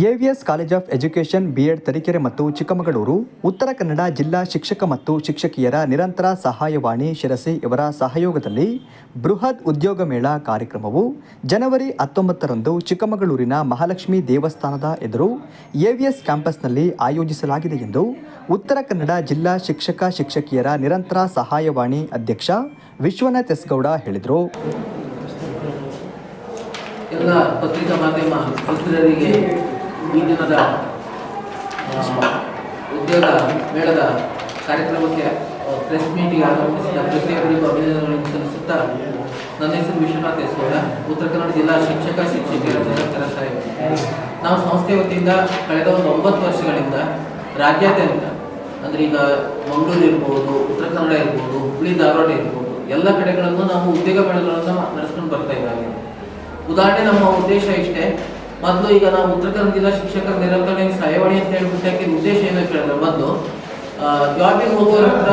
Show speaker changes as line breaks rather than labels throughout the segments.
AVS college of education BEd Tarikere ಮತ್ತು ಚಿಕ್ಕಮಗಳೂರು ಉತ್ತರ ಕನ್ನಡ ಜಿಲ್ಲಾ ಶಿಕ್ಷಕ ಮತ್ತು ಶಿಕ್ಷಕಿಯರ ನಿರಂತರ ಸಹಾಯವಾಣಿ ಶಿರಸಿ ಇವರ ಸಹಯೋಗದಲ್ಲಿ ಬೃಹತ್ ಉದ್ಯೋಗ ಮೇಳ ಕಾರ್ಯಕ್ರಮವು ಜನವರಿ ಹತ್ತೊಂಬತ್ತರಂದು ಚಿಕ್ಕಮಗಳೂರಿನ ಮಹಾಲಕ್ಷ್ಮಿ ದೇವಸ್ಥಾನದ ಎದುರು ಎವಿಎಸ್ ಕ್ಯಾಂಪಸ್ನಲ್ಲಿ ಆಯೋಜಿಸಲಾಗಿದೆ ಎಂದು ಉತ್ತರ ಕನ್ನಡ ಜಿಲ್ಲಾ ಶಿಕ್ಷಕ ಶಿಕ್ಷಕಿಯರ ನಿರಂತರ ಸಹಾಯವಾಣಿ ಅಧ್ಯಕ್ಷ ವಿಶ್ವನಾಥ್ ಎಸ್ಗೌಡ ಹೇಳಿದರು.
ಎಲ್ಲ ಪತ್ರಿಕಾ ಮಾಧ್ಯಮ ಮಿತ್ರರಿಗೆ ಈ ದಿನದ ಉದ್ಯೋಗ ಮೇಳದ ಕಾರ್ಯಕ್ರಮಕ್ಕೆ ಪ್ರೆಸ್ ಮೀಟಿಗೆ ಆಗಮಿಸಿದ ಪ್ರತಿಯೊಬ್ಬರಿಗೂ ಅಭಿನಂದನೆಗಳನ್ನು ಸಲ್ಲಿಸುತ್ತಾ ನನ್ನ ಹೆಸರು ವಿಶ್ವನಾಥ್ ಎಸ್ಗೌಡ ಉತ್ತರ ಕನ್ನಡ ಜಿಲ್ಲಾ ಶಿಕ್ಷಕ ಶಿಕ್ಷಕಿಯರ ಸಹಾಯ ನಾವು ಸಂಸ್ಥೆ ವತಿಯಿಂದ ಕಳೆದ ಒಂದು ಒಂಬತ್ತು ವರ್ಷಗಳಿಂದ ರಾಜ್ಯಾದ್ಯಂತ, ಅಂದರೆ ಈಗ ಮಂಗಳೂರು ಇರ್ಬೋದು, ಉತ್ತರ ಕನ್ನಡ ಇರ್ಬೋದು ಹುಬ್ಬಳ್ಳಿ ಧಾರವಾಡ ಇರ್ಬೋದು, ಎಲ್ಲ ಕಡೆಗಳನ್ನು ನಾವು ಉದ್ಯೋಗ ಮೇಳಗಳನ್ನು ನಡೆಸ್ಕೊಂಡು ಬರ್ತಾ ಇದ್ದಾವೆ ಉದಾಹರಣೆ ನಮ್ಮ ಉದ್ದೇಶ ಇಷ್ಟೇ ಮೊದಲು ಈಗ ನಾವು ಉತ್ತರ ಕನ್ನಡ ಜಿಲ್ಲಾ ಶಿಕ್ಷಕರ ನಿರಂತರ ಸಹಾಯವಾಣಿ ಅಂತ ಹೇಳ್ಬಿಟ್ಟು ಉದ್ದೇಶ ಏನು ಕೇಳಿದ್ರೆ ಮೊದಲು ಜಾಬಿಗೆ ಹೋಗೋರ ಹತ್ರ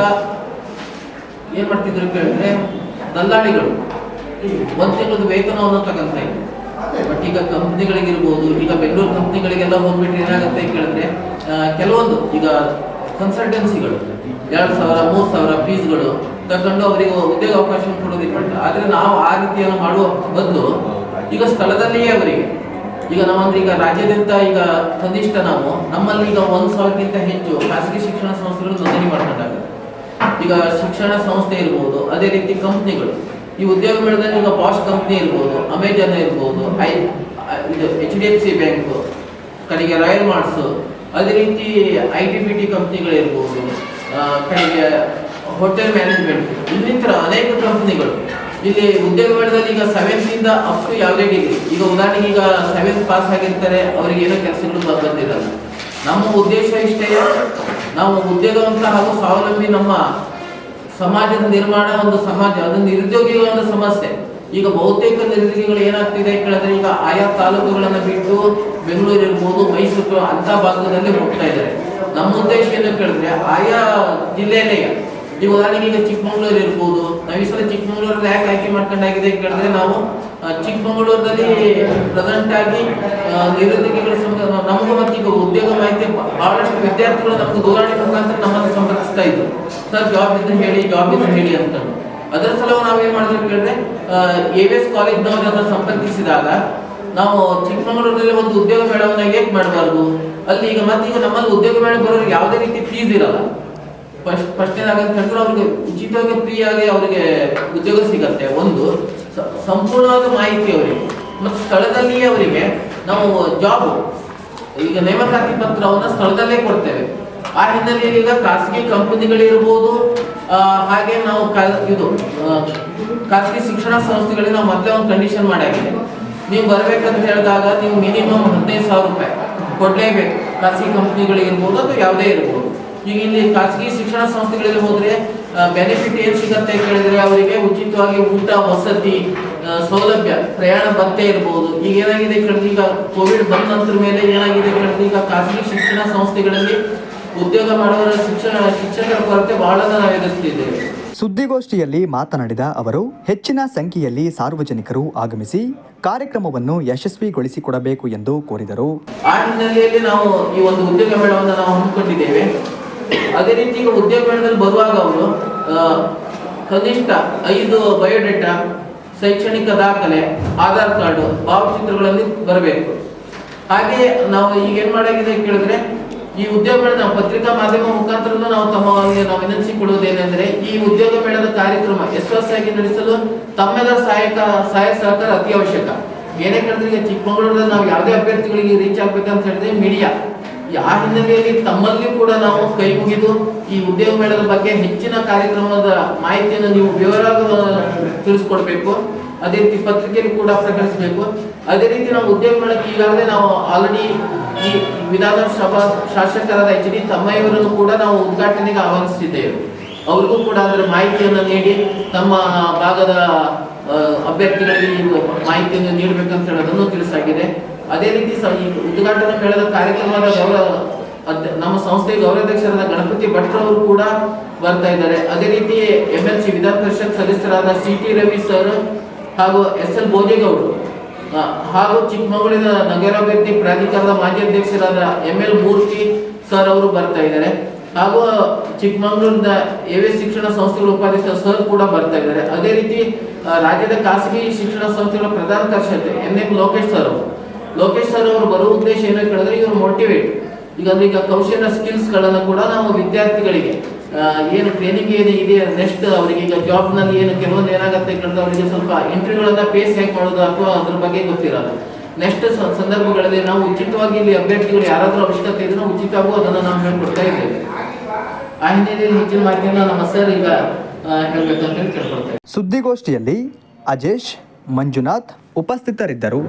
ಏನ್ ಮಾಡ್ತಿದ್ರು ಕೇಳಿದ್ರೆ, ದಲ್ಲಾಳಿಗಳು. ಒಂದು ತಿಂಗಳದ ವೇತನವನ್ನು ತಗೊಂತ ಬಟ್ ಈಗ ಕಂಪ್ನಿಗಳಿಗಿರ್ಬೋದು, ಈಗ ಬೆಂಗಳೂರು ಕಂಪ್ನಿಗಳಿಗೆಲ್ಲ ಹೋಗ್ಬಿಟ್ರೆ ಏನಾಗುತ್ತೆ ಕೇಳಿದ್ರೆ ಕೆಲವೊಂದು ಈಗ ಕನ್ಸಲ್ಟೆನ್ಸಿಗಳು ಎರಡು ಸಾವಿರ, ಮೂರು ಸಾವಿರ ಫೀಸ್ಗಳು ತಗೊಂಡು ಅವರಿಗೆ ಉದ್ಯೋಗ ಅವಕಾಶ ಕೊಡೋದಿಲ್ಲ ಆದ್ರೆ ನಾವು ಆ ರೀತಿಯನ್ನು ಮಾಡುವ ಬದಲು ಈಗ ಸ್ಥಳದಲ್ಲಿಯೇ ಅವರಿಗೆ ಈಗ ನಾವಂದ್ರೆ ಈಗ ರಾಜ್ಯಾದ್ಯಂತ ಈಗ ಕನಿಷ್ಠ ನಾವು, ನಮ್ಮಲ್ಲಿ ಈಗ ಒಂದು ಸಾವಿರಕ್ಕಿಂತ ಹೆಚ್ಚು ಖಾಸಗಿ ಶಿಕ್ಷಣ ಸಂಸ್ಥೆಗಳು ನೋಂದಣಿ ಮಾಡ್ಕೊಂಡಾಗ ಈಗ ಶಿಕ್ಷಣ ಸಂಸ್ಥೆ ಇರ್ಬೋದು, ಅದೇ ರೀತಿ ಕಂಪ್ನಿಗಳು. ಈ ಉದ್ಯೋಗ ಮೇಳದಲ್ಲಿ ಈಗ ಬಾಷ್ ಕಂಪ್ನಿ ಇರ್ಬೋದು ಅಮೆಜಾನ್ ಇರ್ಬೋದು, ಐ, ಇದು H D F C bank ಕಡೆಗೆ ರಾಯಲ್ ಮಾರ್ಟ್ಸು ಅದೇ ರೀತಿ ಐ ಟಿ ಬಿ ಟಿ ಕಂಪ್ನಿಗಳಿರ್ಬೋದು ಕಡೆಗೆ ಹೋಟೆಲ್ ಮ್ಯಾನೇಜ್ಮೆಂಟ್ ಇನ್ನಿತರ ಅನೇಕ ಕಂಪ್ನಿಗಳು. ಇಲ್ಲಿ ಉದ್ಯೋಗ ಮೇಳದಲ್ಲಿ ಈಗ ಸೆವೆಂತ್ ಇಂದ ಅಪ್ ಟು ಯಾವುದೇ ಡಿಗ್ರಿ ಈಗ ಉದಾಹರಣೆಗೆ ಈಗ ಸೆವೆಂತ್ ಪಾಸ್ ಆಗಿರ್ತಾರೆ, ಅವರಿಗೆ ಏನೋ ಕೆಲಸಗಳು ಬಂದಿರಲ್ಲ. ನಮ್ಮ ಉದ್ದೇಶ ಇಷ್ಟೇ. ನಾವು ಉದ್ಯೋಗವಂತ ಹಾಗೂ ಸ್ವಾವಲಂಬಿ ನಮ್ಮ ಸಮಾಜದ ನಿರ್ಮಾಣ ಒಂದು ಸಮಾಜ, ಅದು ನಿರುದ್ಯೋಗಿಗಳ ಒಂದು ಸಮಸ್ಯೆ. ಈಗ ಬಹುತೇಕ ನಿರುದ್ಯೋಗಿಗಳು ಏನಾಗ್ತಿದೆ ಕೇಳಿದ್ರೆ ಈಗ ಆಯಾ ತಾಲೂಕುಗಳನ್ನ ಬಿಟ್ಟು ಬೆಂಗಳೂರು ಇರ್ಬೋದು, ಮೈಸೂರು, ಅಂತ ಭಾಗದಲ್ಲಿ ಹೋಗ್ತಾ ಇದ್ದಾರೆ. ನಮ್ಮ ಉದ್ದೇಶ ಏನು ಕೇಳಿದ್ರೆ, ಆಯಾ ಜಿಲ್ಲೆಯಲ್ಲೇ ಈಗ ಉದಾಹರಣೆಗೆ ಚಿಕ್ಕಮಗಳೂರು ಇರ್ಬೋದು. ನಾವು ಈ ಸಲ ಚಿಕ್ಕಮಂಗ್ಳೂರಲ್ಲಿ ಯಾಕೆ ಆಯ್ಕೆ ಮಾಡ್ಕೊಂಡಾಗಿದೆ ಕೇಳಿದ್ರೆ ನಾವು ಚಿಕ್ಕಮಗಳೂರಲ್ಲಿ ಪ್ರೆಸೆಂಟ್ ಆಗಿ ನಿರುದ್ಯೋಗಿಗಳ ನಮಗೂ ಮತ್ತೆ ಈಗ ಉದ್ಯೋಗ ಮಾಹಿತಿ ಬಹಳಷ್ಟು ವಿದ್ಯಾರ್ಥಿಗಳು ನಮ್ಗೆ ದೂರವಾಣಿ ಮುಖಾಂತರ ನಮ್ಮನ್ನು ಸಂಪರ್ಕಿಸ್ತಾ ಇದ್ರು. ಸರ್ ಜಾಬ್ ಇದ್ರೆ ಹೇಳಿ ಜಾಬ್ ಇದ್ರೆ ಹೇಳಿ ಅಂತ. ಅದರ ಸಲುವಾಗಿ ನಾವೇನ್ ಮಾಡಿದ್ವಿ ಕೇಳಿದ್ರೆ ಎ ವಿ ಎಸ್ ಕಾಲೇಜ್ನವರನ್ನ ಸಂಪರ್ಕಿಸಿದಾಗ ನಾವು ಚಿಕ್ಕಮಗಳೂರಲ್ಲಿ ಒಂದು ಉದ್ಯೋಗ ಮೇಳವನ್ನ ಹೇಗೆ ಮಾಡಬಾರ್ದು. ಅಲ್ಲಿ ಈಗ ಮತ್ತೆ ಈಗ ನಮ್ಮಲ್ಲಿ ಉದ್ಯೋಗ ಮೇಳ ಬರೋರಿಗೆ ಯಾವುದೇ ರೀತಿ ಫೀಸ್ ಇರಲ್ಲ. ಫಸ್ಟ್ ಫಸ್ಟ್ ಏನಾಗಂತ ಹೇಳಿದ್ರೆ ಅವ್ರಿಗೆ ಉಚಿತವಾಗಿ ಫ್ರೀ ಆಗಿ ಅವರಿಗೆ ಉದ್ಯೋಗ ಸಿಗತ್ತೆ. ಒಂದು ಸಂಪೂರ್ಣವಾದ ಮಾಹಿತಿ ಅವರಿಗೆ. ಮತ್ತು ಸ್ಥಳದಲ್ಲಿಯೇ ಅವರಿಗೆ ನಾವು ಜಾಬ್. ಈಗ ನೇಮಕಾತಿ ಪತ್ರವನ್ನು ಸ್ಥಳದಲ್ಲೇ ಕೊಡ್ತೇವೆ. ಆ ಹಿನ್ನೆಲೆಯಲ್ಲಿ ಈಗ ಖಾಸಗಿ ಕಂಪನಿಗಳಿರ್ಬೋದು ಹಾಗೆ ನಾವು ಇದು ಖಾಸಗಿ ಶಿಕ್ಷಣ ಸಂಸ್ಥೆಗಳಿಗೆ ನಾವು ಮೊದಲೇ ಒಂದು ಕಂಡೀಷನ್ ಮಾಡಾಗಿದೆ. ನೀವು ಬರಬೇಕಂತ ಹೇಳಿದಾಗ ನೀವು ಮಿನಿಮಮ್ ಹದಿನೈದು ಸಾವಿರ ರೂಪಾಯಿ ಕೊಡಲೇಬೇಕು. ಖಾಸಗಿ ಕಂಪ್ನಿಗಳಿಗಿರ್ಬೋದು ಅಥವಾ ಯಾವುದೇ ಇರ್ಬೋದು. ಈಗ ಇಲ್ಲಿ ಖಾಸಗಿ ಶಿಕ್ಷಣ ಸಂಸ್ಥೆಗಳಲ್ಲಿ ಹೋದ್ರೆ ಬೆನಿಫಿಟ್ ಏನ್ ಸಿಗತ್ತೆ ಕೇಳಿದ್ರೆ ಅವರಿಗೆ ಉಚಿತವಾಗಿ ಊಟ ವಸತಿ ಸೌಲಭ್ಯ ಪ್ರಯಾಣ ಭತ್ತೆ ಇರಬಹುದು ಈಗ ಏನಾಗಿದೆ ಕೇಳಿದ್ರೆ ಈಗ ಕೋವಿಡ್ ಬಂದ ನಂತರ ಮೇಲೆ ಏನಾಗಿದೆ ಕೇಳಿದ್ರೆ ಈಗ ಖಾಸಗಿ ಶಿಕ್ಷಣ ಸಂಸ್ಥೆಗಳಲ್ಲಿ ಉದ್ಯೋಗ ಮಾಡುವ ಶಿಕ್ಷಣ ಶಿಕ್ಷಕರ ಕೊರತೆ ಬಹಳ ನಾವು ಎದುರಿಸ್ತಿದ್ದೇವೆ.
ಸುದ್ದಿಗೋಷ್ಠಿಯಲ್ಲಿ ಮಾತನಾಡಿದ ಅವರು ಹೆಚ್ಚಿನ ಸಂಖ್ಯೆಯಲ್ಲಿ ಸಾರ್ವಜನಿಕರು ಆಗಮಿಸಿ ಕಾರ್ಯಕ್ರಮವನ್ನು ಯಶಸ್ವಿಗೊಳಿಸಿಕೊಡಬೇಕು ಎಂದು ಕೋರಿದರು.
ಆ ಹಿನ್ನೆಲೆಯಲ್ಲಿ ನಾವು ಈ ಒಂದು ಉದ್ಯೋಗ ಮೇಳವನ್ನು ನಾವು ಹಮ್ಮಿಕೊಂಡಿದ್ದೇವೆ. ಅದೇ ರೀತಿ ಈಗ ಉದ್ಯೋಗ ಮೇಳದಲ್ಲಿ ಬರುವಾಗ ಅವರು ಕನಿಷ್ಠ ಐದು ಬಯೋಡೇಟಾ, ಶೈಕ್ಷಣಿಕ ದಾಖಲೆ, ಆಧಾರ್ ಕಾರ್ಡ್, ಭಾವಚಿತ್ರಗಳಲ್ಲಿ ಬರಬೇಕು. ಹಾಗೆ ನಾವು ಈಗ ಏನ್ ಮಾಡಾಗಿದೆ ಕೇಳಿದ್ರೆ, ಈ ಉದ್ಯೋಗ ಮೇಳದ ಪತ್ರಿಕಾ ಮಾಧ್ಯಮ ಮುಖಾಂತರ ನಾವು ತಮ್ಮ ನಾವು ವಿನಂತಿಸಿಕೊಳ್ಳುವುದೇನೆಂದ್ರೆ, ಈ ಉದ್ಯೋಗ ಮೇಳದ ಕಾರ್ಯಕ್ರಮ ಯಶಸ್ವಿಯಾಗಿ ನಡೆಸಲು ತಮ್ಮೆಲ್ಲರ ಸಹಾಯಕ, ಸಹಾಯ ಸಹಕಾರ ಅತ್ಯವಶ್ಯಕ. ಏನೇ ಕೇಳಿದ್ರೆ ಚಿಕ್ಕಮಗಳೂರಲ್ಲಿ ನಾವು ಯಾವುದೇ ಅಭ್ಯರ್ಥಿಗಳಿಗೆ ರೀಚ್ ಆಗ್ಬೇಕಂತ ಹೇಳಿದ್ರೆ ಮೀಡಿಯಾ ಆ ಹಿನ್ನೆಲೆಯಲ್ಲಿ ತಮ್ಮಲ್ಲಿ ಕೂಡ ನಾವು ಕೈ ಮುಗಿದು ಈ ಉದ್ಯೋಗ ಮೇಳದ ಬಗ್ಗೆ ಹೆಚ್ಚಿನ ಕಾರ್ಯಕ್ರಮದ ಮಾಹಿತಿಯನ್ನು ನೀವು ವಿವರವಾಗಿ ತಿಳಿಸ್ಕೊಡ್ಬೇಕು. ಅದೇ ರೀತಿ ಪತ್ರಿಕೆಯಲ್ಲಿ ಕೂಡ ಪ್ರಕಟಿಸಬೇಕು. ಅದೇ ರೀತಿ ನಾವು ಉದ್ಯೋಗ ಮೇಳಕ್ಕೆ ಈಗಾಗಲೇ ನಾವು ಆಲ್ರೆಡಿ ಈ ವಿಧಾನಸಭಾ ಶಾಸಕರಾದ ಎಚ್ ಡಿ ತಮ್ಮಯ್ಯವರನ್ನು ಕೂಡ ನಾವು ಉದ್ಘಾಟನೆಗೆ ಆಹ್ವಾನಿಸಿದ್ದೇವೆ ಅವ್ರಿಗೂ ಕೂಡ ಅದರ ಮಾಹಿತಿಯನ್ನು ನೀಡಿ ತಮ್ಮ ಭಾಗದ ಅಭ್ಯರ್ಥಿಗಳಿಗೆ ಮಾಹಿತಿಯನ್ನು ನೀಡಬೇಕಂತ ಹೇಳೋದನ್ನು ತಿಳಿಸಾಗಿದೆ. ಅದೇ ರೀತಿ ಸ ಉದ್ಘಾಟನಾ ಮೇಳದ ಕಾರ್ಯಕ್ರಮದ ಗೌರವ ನಮ್ಮ ಸಂಸ್ಥೆಯ ಗೌರವಾಧ್ಯಕ್ಷರಾದ ಗಣಪತಿ ಭಟ್ ಅವರು ಕೂಡ ಬರ್ತಾ ಇದ್ದಾರೆ. ಅದೇ ರೀತಿ M L C Vidhana Parishat ಸದಸ್ಯರಾದ ಸಿ ಟಿ ರವಿ ಸರ್ ಹಾಗೂ ಎಸ್ ಎಲ್ ಬೋಜೇಗೌಡರು ಹಾಗೂ ಚಿಕ್ಕಮಗಳೂರಿನ ನಗರಾಭಿವೃದ್ಧಿ ಪ್ರಾಧಿಕಾರದ ಮಾಜಿ ಅಧ್ಯಕ್ಷರಾದ ಎಂ ಎಲ್ ಮೂರ್ತಿ ಸರ್ ಅವರು ಬರ್ತಾ ಇದ್ದಾರೆ. ಹಾಗೂ ಚಿಕ್ಕಮಗಳೂರಿನ ಎ ಶಿಕ್ಷಣ ಸಂಸ್ಥೆಗಳ ಉಪಾಧ್ಯಕ್ಷ ಸರ್ ಕೂಡ ಬರ್ತಾ ಇದ್ದಾರೆ. ಅದೇ ರೀತಿ ರಾಜ್ಯದ ಖಾಸಗಿ ಶಿಕ್ಷಣ ಸಂಸ್ಥೆಗಳ ಪ್ರಧಾನ ಕಾರ್ಯದರ್ಶಿ ಎನ್ ಎಂ ಲೋಕೇಶ್ ಸರ್ ಅವರು ಲೋಕೇಶ್ ಸರ್ ಅವರು ಬರುವ ಉದ್ದೇಶ ಏನು ಕೇಳಿದ್ರೆ ಇವರು ಮೋಟಿವೇಟ್ ಈಗ ಅಂದ್ರೆ ಈಗ ಕೌಶಲ್ಯ ಸ್ಕಿಲ್ಸ್ಗಳನ್ನು ಕೂಡ ನಾವು ವಿದ್ಯಾರ್ಥಿಗಳಿಗೆ ಏನು ಟ್ರೈನಿಂಗ್ ಏನು ಇದೆ ನೆಕ್ಸ್ಟ್ ಅವರಿಗೆ ಈಗ ಜಾಬ್ನಲ್ಲಿ ಏನು ಕೆಲವೊಂದು ಏನಾಗುತ್ತೆ ಕೇಳಿದ್ರೆ ಅವರಿಗೆ ಸ್ವಲ್ಪ ಇಂಟರ್ವ್ಯೂಗಳನ್ನ ಪೇಸ್ ಹೇಗೆ ಮಾಡೋದು ಅಥವಾ ಅದ್ರ ಬಗ್ಗೆ ಗೊತ್ತಿರಲ್ಲ. ನೆಕ್ಸ್ಟ್ ಸಂದರ್ಭಗಳಲ್ಲಿ ನಾವು ಉಚಿತವಾಗಿ ಇಲ್ಲಿ ಅಭ್ಯರ್ಥಿಗಳು ಯಾರಾದ್ರೂ ಅವಶ್ಯಕತೆ ಇದ್ರೆ ಉಚಿತವಾಗೂ ಅದನ್ನು ನಾವು ಹೇಳ್ಕೊಡ್ತಾ ಇದ್ದೇವೆ. ಆ ಹಿನ್ನೆಲೆಯಲ್ಲಿ ಹೆಚ್ಚಿನ ಮಾಹಿತಿಯನ್ನು ನಮ್ಮ ಸರ್ ಈಗ ಹೇಳ್ಬೇಕಂತ ಹೇಳಿ ಕೇಳ್ಕೊಳ್ತೇವೆ.
ಸುದ್ದಿಗೋಷ್ಠಿಯಲ್ಲಿ ಅಜೇಶ್, ಮಂಜುನಾಥ್ ಉಪಸ್ಥಿತರಿದ್ದರು.